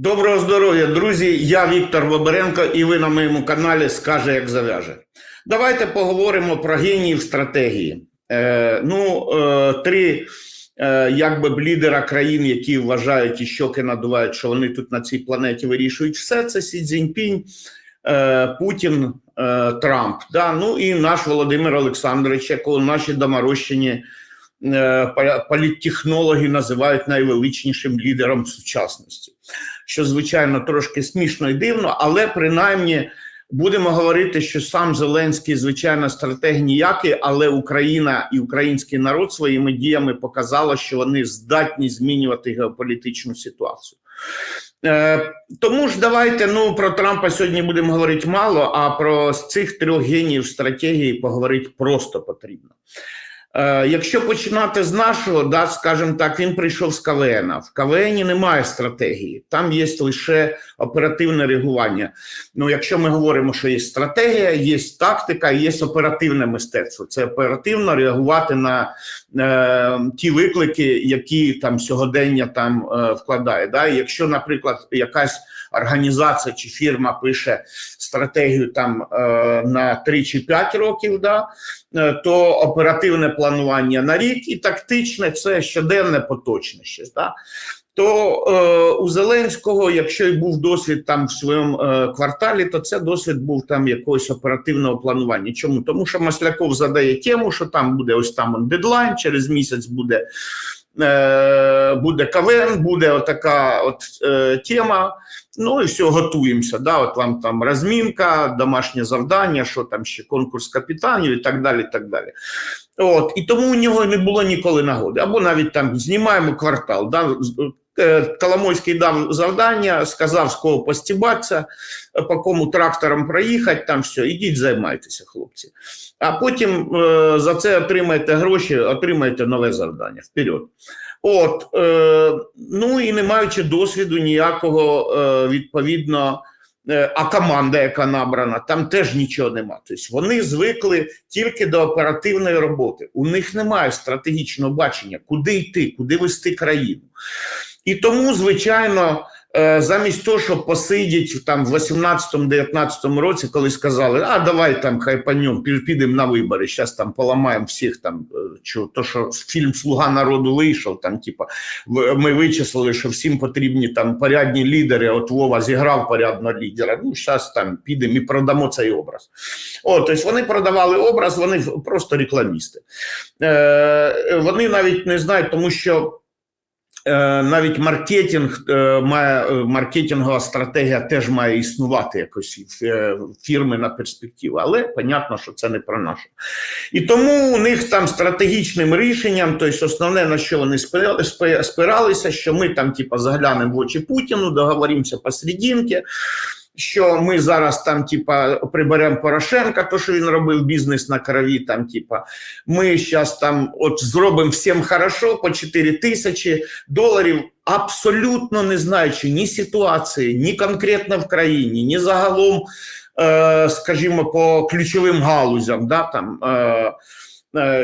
Доброго здоров'я, друзі! Я Віктор Боберенко, і ви на моєму каналі Скаже, як зав'яже. Давайте поговоримо про геніїв стратегії. Е, ну, е, три е, якби б лідера країн, які вважають і щоки надувають, що вони тут на цій планеті вирішують все. Це Сі Цзіньпінь, е, Путін, е, Трамп. Да? Ну і наш Володимир Олександрович, якого наші доморощені політтехнологи називають найвеличнішим лідером сучасності що звичайно трошки смішно і дивно, але принаймні будемо говорити, що сам Зеленський, звичайно, стратег ніякий, але Україна і український народ своїми діями показало, що вони здатні змінювати геополітичну ситуацію. Е, тому ж давайте ну про Трампа сьогодні будемо говорити мало, а про цих трьох геніїв стратегії поговорити просто потрібно. Е, якщо починати з нашого, да, скажімо так, він прийшов з КВН. В КВН немає стратегії, там є лише оперативне реагування. Ну, якщо ми говоримо, що є стратегія, є тактика, є оперативне мистецтво. Це оперативно реагувати на е, ті виклики, які там сьогодення там е, вкладає. Да? Якщо, наприклад, якась організація чи фірма пише стратегію там е, на 3 чи 5 років, да, е, то оперативне планування на рік і тактичне це щоденне поточне щось. Да? То е, у Зеленського, якщо й був досвід там в своєму е, кварталі, то це досвід був там якогось оперативного планування. Чому? Тому що Масляков задає тему, що там буде ось там он дедлайн, через місяць буде, буде КВН, буде отака от е, тема. Ну і все, готуємося. Да? От вам там розмінка, домашнє завдання, що там ще конкурс капітанів і так далі. і так далі. От, і тому у нього не було ніколи нагоди. Або навіть там знімаємо квартал. Да? Е, Коломойський дав завдання, сказав, з кого постібатися, е, по кому трактором проїхати, там все, ідіть займайтеся, хлопці. А потім е, за це отримаєте гроші, отримаєте нове завдання. Вперед. От, е, ну і не маючи досвіду ніякого, е, відповідно, е, а команда, яка набрана, там теж нічого нема. Тобто вони звикли тільки до оперативної роботи. У них немає стратегічного бачення, куди йти, куди вести країну. І тому, звичайно, е, замість того, щоб посидіти там в 18-19 році, коли сказали, а давай там хай по ньому підемо на вибори, зараз там поламаємо всіх там, е, то, що фільм Слуга народу вийшов, там, типа, ми вичислили, що всім потрібні там порядні лідери, от Вова зіграв порядного лідера, ну, зараз там підемо і продамо цей образ. О, тобто вони продавали образ, вони просто рекламісти. Е, вони навіть не знають, тому що навіть маркетинг е, має е, маркетингова стратегія теж має існувати якось е, фірми на перспективу, але понятно, що це не про нашу. І тому у них там стратегічним рішенням, тобто основне на що вони спиралися, що ми там, типа, заглянемо в очі Путіну, договоримося посерединки, що ми зараз там, типа, приберемо Порошенка, то що він робив бізнес на крові, там, типа, ми зараз там от зробимо всім хорошо по 4 тисячі доларів, абсолютно не знаючи ні ситуації, ні конкретно в країні, ні загалом, е, скажімо, по ключовим галузям, да, там, е,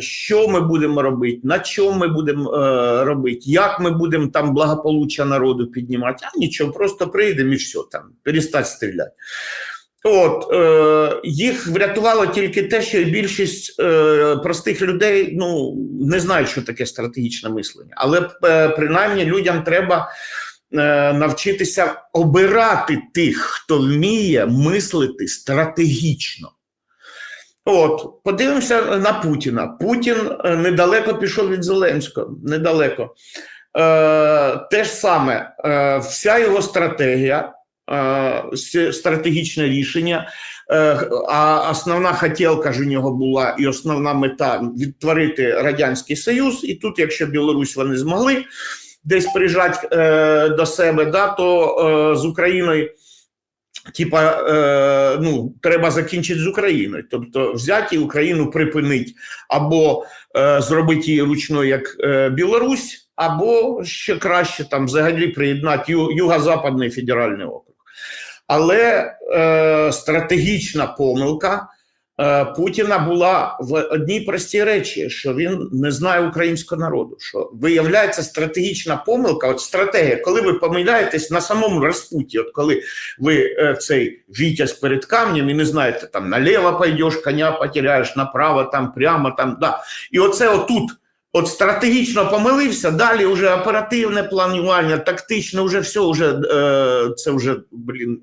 що ми будемо робити, на чому ми будемо е, робити, як ми будемо там благополуччя народу піднімати, а нічого, просто прийдемо і все, там, перестать стріляти. От е, їх врятувало тільки те, що більшість е, простих людей ну не знають, що таке стратегічне мислення, але е, принаймні людям треба е, навчитися обирати тих, хто вміє мислити стратегічно. От, подивимося на Путіна. Путін е, недалеко пішов від Зеленського. Недалеко. Е, те ж саме, е, вся його стратегія, е, стратегічне рішення. Е, А основна хотілка ж у нього була і основна мета відтворити Радянський Союз. І тут, якщо Білорусь вони змогли десь прижати е, до себе, да, то е, з Україною. Типа, е, ну, треба закінчити з Україною, тобто взяти Україну припинити або е, зробити її ручною, як е, Білорусь, або ще краще там взагалі приєднати Юго-Западний федеральний округ. Але е, стратегічна помилка Путіна була в одній простій речі, що він не знає українського народу. Що виявляється стратегічна помилка, от стратегія, коли ви помиляєтесь на самому розпуті, от коли ви е, цей вітязь перед камнем і не знаєте, там наліво пойдеш, коня потеряєш, направо, там прямо там. Да. І оце отут. От стратегічно помилився, далі вже оперативне планування, тактичне, вже все, вже, е, це вже, блін,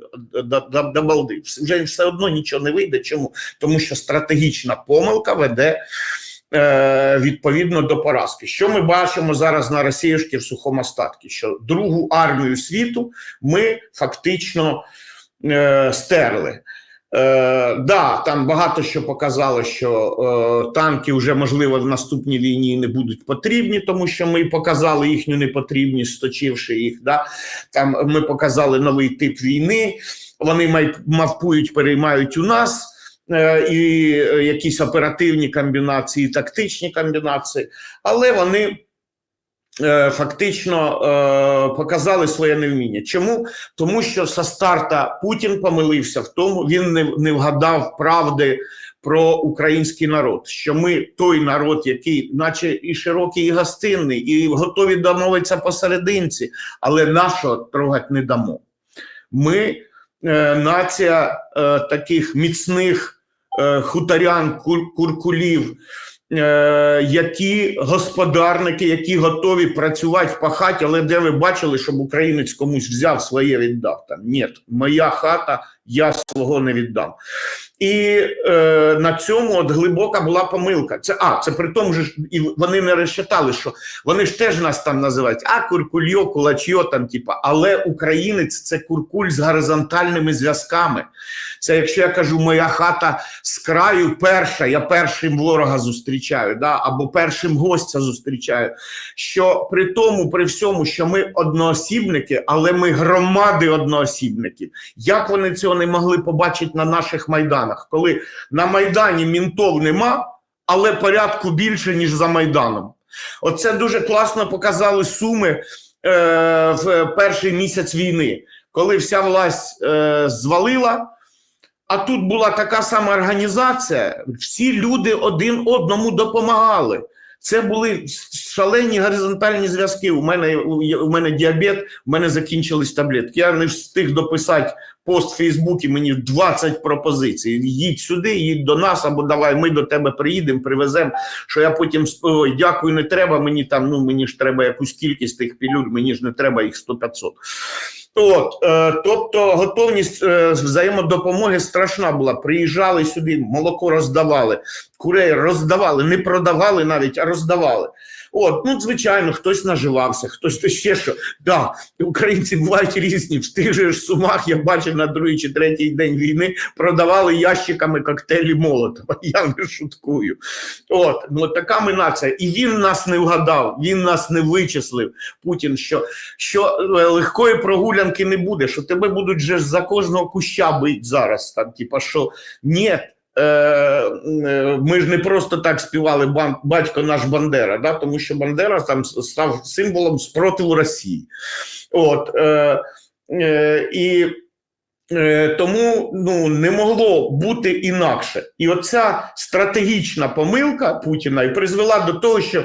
до. Вже все одно нічого не вийде. Чому? Тому що стратегічна помилка веде е, відповідно до поразки. Що ми бачимо зараз на Росіюшки в сухому остатку? Що другу армію світу ми фактично е, стерли. Е, да, там багато що показало, що е, танки вже можливо в наступній війні не будуть потрібні, тому що ми показали їхню непотрібність, сточивши їх. Да? Там ми показали новий тип війни. Вони мавпують, переймають у нас е, і е, якісь оперативні комбінації, тактичні комбінації, але вони. Е, Фактично е, показали своє невміння. Чому? Тому що со старта Путін помилився в тому, він не, не вгадав правди про український народ. Що ми той народ, який, наче і широкий, і гостинний, і готові домовитися посерединці, але нашого трогати не дамо. Ми е, нація е, таких міцних е, хуторян, кур, куркулів. Е, Які господарники, які готові працювати пахати, але де ви бачили, щоб українець комусь взяв своє віддав? Там ні, моя хата, я свого не віддам. І е, на цьому от глибока була помилка. Це а це при тому ж і вони не розчитали, що вони ж теж нас там називають а куркульо, кулачьо там, типа, але українець це куркуль з горизонтальними зв'язками. Це якщо я кажу, моя хата з краю перша, я першим ворога зустрічаю, да, або першим гостя зустрічаю. Що при тому, при всьому, що ми одноосібники, але ми громади одноосібників. Як вони цього не могли побачити на наших майданах, коли на майдані мінтов нема, але порядку більше ніж за майданом? Оце дуже класно показали суми е, в перший місяць війни, коли вся власть е, звалила. А тут була така сама організація, всі люди один одному допомагали. Це були шалені горизонтальні зв'язки. У мене у мене діабет, у мене закінчились таблетки. Я не встиг дописати пост в Фейсбуці, мені 20 пропозицій. Їдь сюди, їдь до нас, або давай ми до тебе приїдемо, привеземо. Що я потім ой, дякую, не треба. Мені там, ну мені ж треба якусь кількість тих пілюль, мені ж не треба їх 100-500. От, е, тобто готовність е, взаємодопомоги страшна була. Приїжджали сюди, молоко роздавали, курей роздавали, не продавали навіть, а роздавали. От, ну звичайно, хтось наживався, хтось ще що. Да, українці бувають різні. В тих же сумах я бачив на другий чи третій день війни продавали ящиками коктейлі Молотова. Я не шуткую. От, ну така ми нація. І він нас не вгадав, він нас не вичислив. Путін, що, що е, легкої прогулянки не буде, що тебе будуть же за кожного куща бить зараз. Там, типа, що ні. Ми ж не просто так співали батько наш Бандера, да? тому що Бандера там став символом спротиву Росії. От, е, е, І е, тому ну, не могло бути інакше. І оця стратегічна помилка Путіна і призвела до того, що.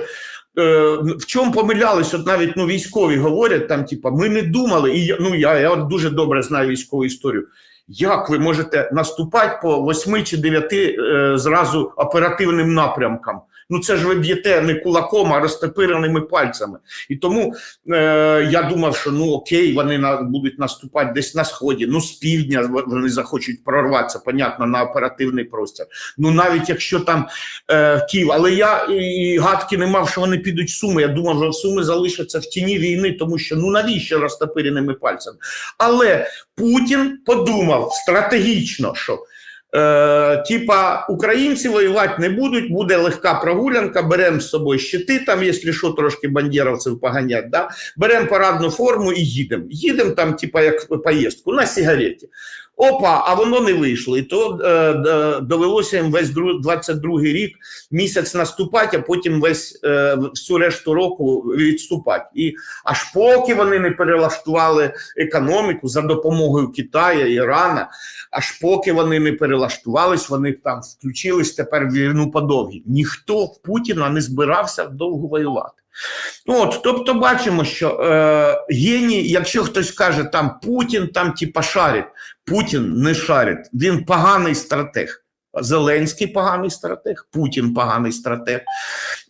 В чому помилялись, от навіть ну, військові говорять, там, типа, ми не думали, і ну, я я дуже добре знаю військову історію. Як ви можете наступати по восьми чи дев'яти е, зразу оперативним напрямкам? Ну це ж ви б'єте не кулаком, а розтопиреними пальцями. І тому е, я думав, що ну окей, вони на, будуть наступати десь на сході. Ну з півдня вони захочуть прорватися, понятно, на оперативний простір. Ну навіть якщо там е, Київ, але я і гадки не мав, що вони підуть в суми. Я думав, що суми залишаться в тіні війни, тому що ну навіщо розтопиреними пальцями? Але Путін подумав стратегічно, що е, типа українці воювати не будуть, буде легка прогулянка, беремо з собою щити, там, якщо що, трошки бандєровців поганять, да? беремо парадну форму і їдемо. Їдемо там, типа, як поїздку на сигареті. Опа, а воно не вийшло. І то е, довелося їм весь 22-й рік місяць наступати, а потім весь е, всю решту року відступати. І аж поки вони не перелаштували економіку за допомогою Китаю, Ірана, аж поки вони не перелаштувались, вони там включились тепер в війну по довгій. Ніхто в Путіна не збирався довго воювати. От, тобто бачимо, що е, геній, якщо хтось каже, там Путін там типа шарить, Путін не шарить, він поганий стратег. Зеленський поганий стратег, Путін поганий стратег.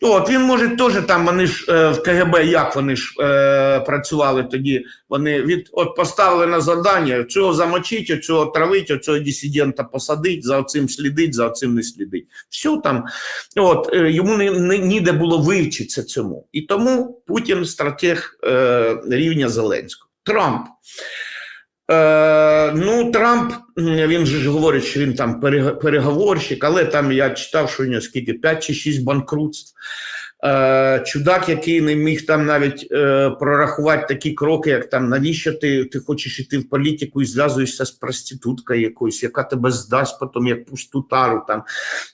От він може теж там. Вони ж е, в КГБ, як вони ж е, працювали тоді. Вони від от поставили на завдання цього замочить, цього травить, цього дисидента посадить, за оцим слідить, за оцим не слідить. Все там, от е, йому не, не ніде було вивчитися цьому. І тому Путін стратег е, рівня Зеленського. Трамп. Е, ну, Трамп, він же ж говорить, що він там переговорщик, але там я читав, що у нього скільки 5 чи 6 банкрутств. Е, чудак, який не міг там навіть е, прорахувати такі кроки, як там навіщо ти, ти хочеш іти в політику і зв'язуєшся з проституткою якоюсь, яка тебе здасть потім як пусту тару там,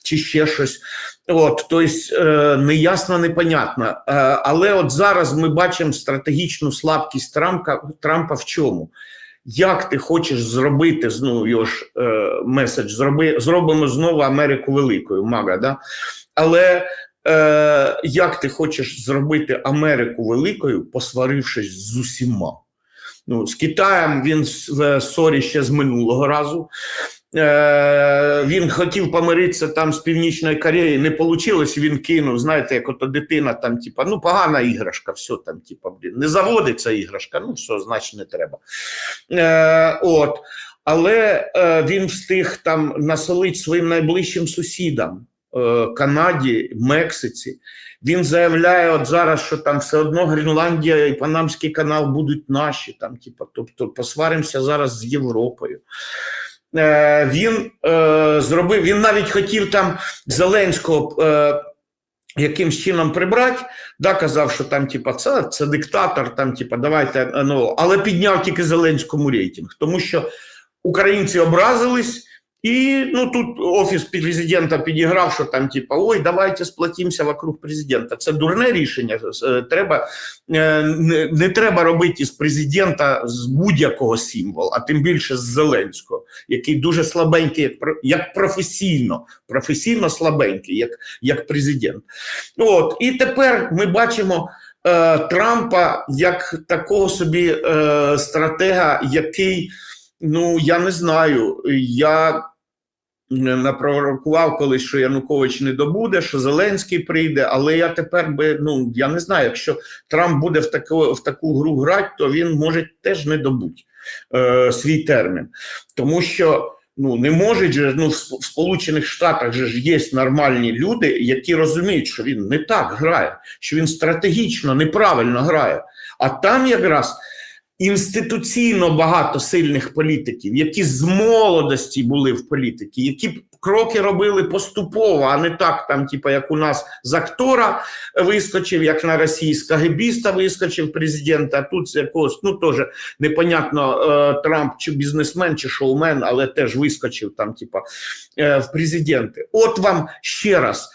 чи ще щось. От, тобто, е, неясно, непонятно. Е, але от зараз ми бачимо стратегічну слабкість Трампа, Трампа в чому? Як ти хочеш зробити ну, його ж е, меседж, зроби, зробимо знову Америку великою, мага, да? але е, як ти хочеш зробити Америку великою, посварившись з усіма? Ну, з Китаєм він в сорі ще з минулого разу. Е, він хотів помиритися там з Північною Кореєю, не вийшло, він кинув. Знаєте, як ото дитина, там, типа, ну, погана іграшка, все там, типа, блін, не заводиться іграшка, ну все, значить не треба. Е, от. Але е, він встиг там насолити своїм найближчим сусідам е, Канаді, Мексиці. Він заявляє от зараз, що там все одно Гренландія і Панамський канал будуть наші, там, типа, тобто посваримося зараз з Європою. Е, він е, зробив, він навіть хотів там Зеленського е, якимсь чином прибрати, да, казав, що там, типа, це, це диктатор, там, типа, давайте, ну, але підняв тільки Зеленському рейтинг, тому що українці образились. І ну тут офіс президента підіграв, що там, типа, ой, давайте сплатимося вокруг президента. Це дурне рішення. Е, Треба е, не, не треба робити з президента з будь-якого символу, а тим більше з Зеленського, який дуже слабенький, як як професійно, професійно слабенький, як, як президент. От і тепер ми бачимо. е, Трампа як такого собі е, стратега, який Ну, я не знаю. Я напророкував колись, що Янукович не добуде, що Зеленський прийде, але я тепер би, ну я не знаю, якщо Трамп буде в таку, в таку гру грати, то він може теж не добути е, свій термін. Тому що ну не можуть же, ну в Сполучених Штатах же ж є нормальні люди, які розуміють, що він не так грає, що він стратегічно неправильно грає. А там якраз інституційно багато сильних політиків, які з молодості були в політиці, які кроки робили поступово, а не так, там, типу, як у нас з актора вискочив, як на Росії з КГБіста вискочив президент, а тут з якогось, ну теж непонятно, е, Трамп чи бізнесмен, чи шоумен, але теж вискочив там, типу, е, в президенти. От вам ще раз.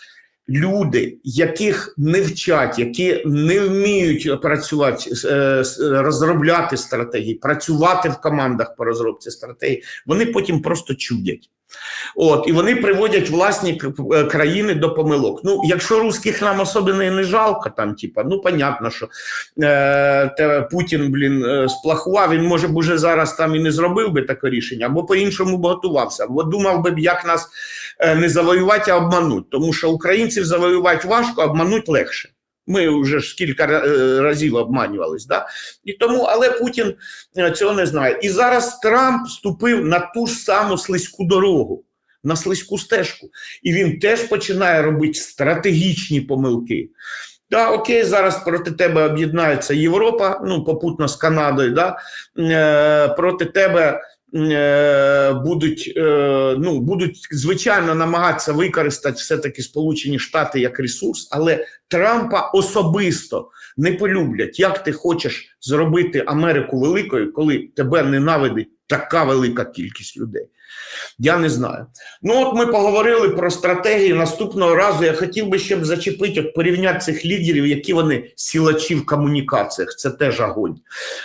Люди, яких не вчать, які не вміють працювати, е, розробляти стратегії, працювати в командах по розробці стратегії, вони потім просто чудять. От, і вони приводять власні е, країни до помилок. Ну, якщо русських нам особливо не жалко, там, типа, ну, понятно, що е, Путін, блін, е, сплахував, він, може б уже зараз там і не зробив би таке рішення, або по-іншому б готувався, або думав би, як нас не завоювати, а обмануть. Тому що українців завоювати важко, обмануть легше. Ми вже ж кілька е, разів обманювались, да? і тому, але Путін е, цього не знає. І зараз Трамп вступив на ту ж саму слизьку дорогу, на слизьку стежку, і він теж починає робити стратегічні помилки. Да, окей, зараз проти тебе об'єднається Європа, ну попутно з Канадою, да, е, проти тебе е, будуть, е, ну, будуть звичайно намагатися використати все-таки Сполучені Штати як ресурс, але Трампа особисто не полюблять. Як ти хочеш зробити Америку великою, коли тебе ненавидить така велика кількість людей? Я не знаю. Ну, от ми поговорили про стратегії. Наступного разу я хотів би ще б зачепити, от порівняти цих лідерів, які вони сілачі в комунікаціях. Це теж огонь.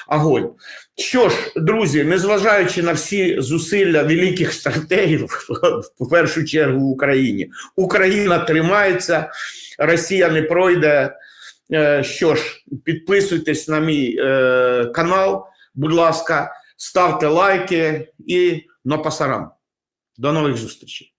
Огонь. Що ж, друзі, незважаючи на всі зусилля великих стратегів, в першу чергу в Україні, Україна тримається, Росія не пройде. Е, Що ж, підписуйтесь на мій е, канал, будь ласка, ставте лайки і на пасарам. До нових зустрічей.